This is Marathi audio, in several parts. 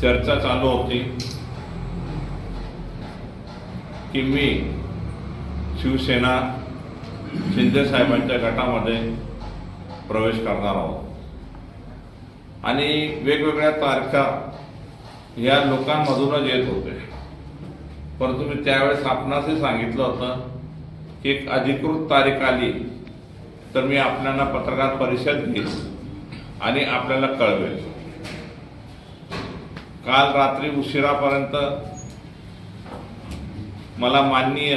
चर्चा चालू होती की मी शिवसेना शिंदे साहेबांच्या गटामध्ये प्रवेश करणार आहोत. आणि वेगवेगळ्या तारखा या लोकांमधूनच येत होते. परंतु मी त्यावेळेस आपणासही सांगितलं होतं की एक अधिकृत तारीख आली तर मी आपल्याला पत्रकार परिषद घेईल आणि आपल्याला कळवेल. काल रात्री उशिरापर्यंत मला माननीय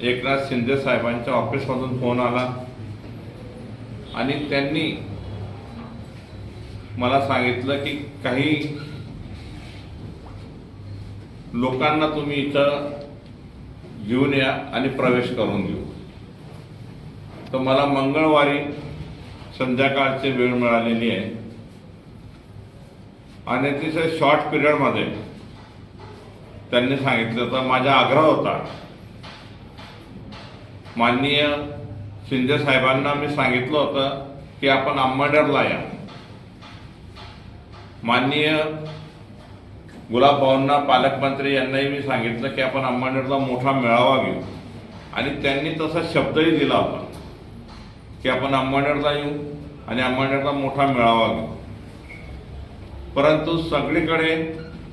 एकनाथ शिंदे साहेबांच्या ऑफिसमधून फोन आला आणि त्यांनी मला सांगितलं की काही लोकांना तुम्ही इथं घेऊन या आणि प्रवेश करून घेऊ. तर मला मंगळवारी संध्याकाळची वेळ मिळालेली आहे. आणि अतिशय शॉर्ट पिरियडमध्ये त्यांनी सांगितलं तर माझा आग्रह होता. माननीय शिंदे साहेबांना मी सांगितलं होतं की आपण अंबाडरला या. माननीय गुलाब भाऊंना पालकमंत्री यांनाही मी सांगितलं की आपण अंबाडेरला मोठा मेळावा घेऊ. आणि त्यांनी तसा शब्दही दिला होता की आपण अंबाडरला येऊ आणि अंबाडेरला मोठा मेळावा घेऊ. परंतु सगळीकडे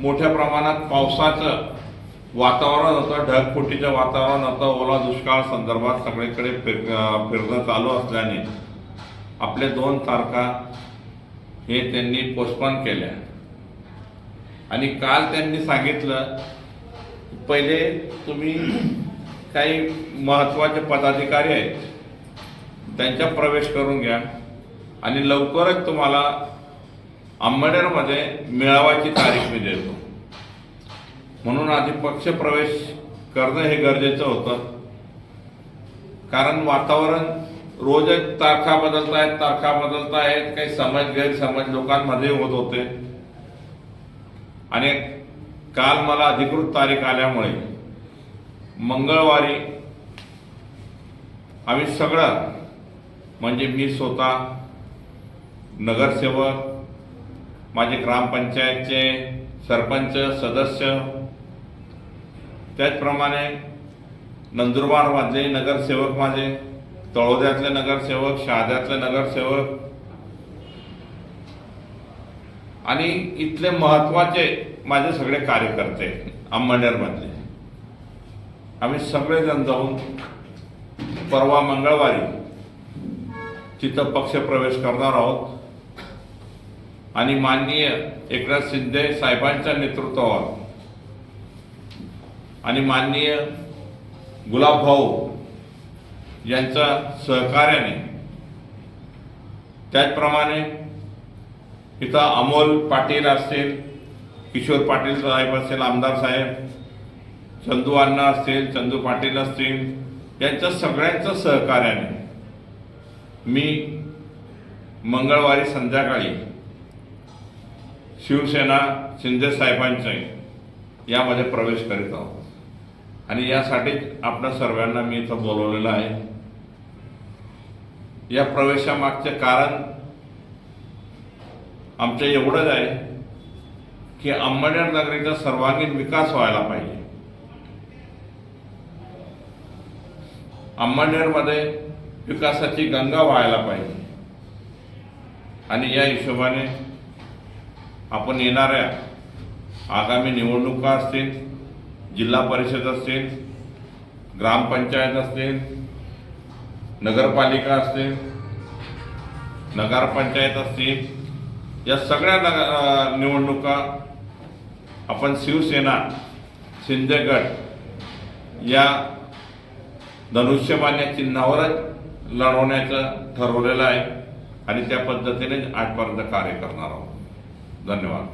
मोठ्या प्रमाणात पावसाचं वातावरण होतं ढगफुटीचं वातावरण होतं ओला दुष्काळ संदर्भात सगळीकडे फिर फिरणं चालू असल्याने आपले दोन तारखा हे त्यांनी पोस्टपोन केल्या. आणि काल त्यांनी सांगितलं पहिले तुम्ही काही महत्त्वाचे पदाधिकारी आहेत त्यांच्या प्रवेश करून घ्या आणि लवकरच तुम्हाला अंबडेरमध्ये मेळाव्याची तारीख मी देतो. म्हणून आधी पक्ष प्रवेश करणं हे गरजेचं होतं. कारण वातावरण रोजच तारखा बदलत आहेत तारखा बदलत आहेत. काही समज गैरसमज लोकांमध्ये होत होते. आणि काल मला अधिकृत तारीख आल्यामुळे मंगळवारी आम्ही सगळं म्हणजे मी स्वतः नगरसेवक माझे ग्रामपंचायतचे सरपंच सदस्य त्याचप्रमाणे नंदुरबार माझे नगरसेवक माझे तळोद्यातले नगरसेवक शहाद्यातले नगरसेवक आणि इथले महत्त्वाचे माझे सगळे कार्यकर्ते अंबनेरमधले आम्ही सगळेजण जाऊन परवा मंगळवारी तिथं पक्षप्रवेश करणार आहोत. आणि माननीय एकनाथ शिंदे साहेबांच्या नेतृत्वावर. आणि माननीय गुलाबभाऊ यांच्या सहकार्याने त्याचप्रमाणे इथं अमोल पाटील असतील किशोर पाटील साहेब असतील आमदार साहेब चंदू अण्णा असतील चंदू पाटील असतील यांच्या सगळ्यांच्या सहकार्याने मी मंगळवारी संध्याकाळी शिवसेना शिंदे साहेबांचे यामध्ये प्रवेश करीत आहोत. आणि यासाठीच आपल्या सर्वांना मी इथं बोलवलेलं आहे. या प्रवेशामागचे कारण आमचं एवढंच आहे की अंबनेर नगरीचा सर्वांगीण विकास व्हायला पाहिजे. अंबनेरमध्ये विकासाची गंगा व्हायला पाहिजे. आणि या हिशोबाने आपण येणाऱ्या आगामी निवडणुका असतील जिल्हा परिषद असतील ग्रामपंचायत असतील नगरपालिका असतील नगरपंचायत असतील या सगळ्या नग निवडणुका आपण शिवसेना शिंदे या धनुष्यबाण या चिन्हावरच लढवण्याचं ठरवलेलं आहे आणि त्या पद्धतीने आजपर्यंत कार्य करणार आहोत. धन्यवाद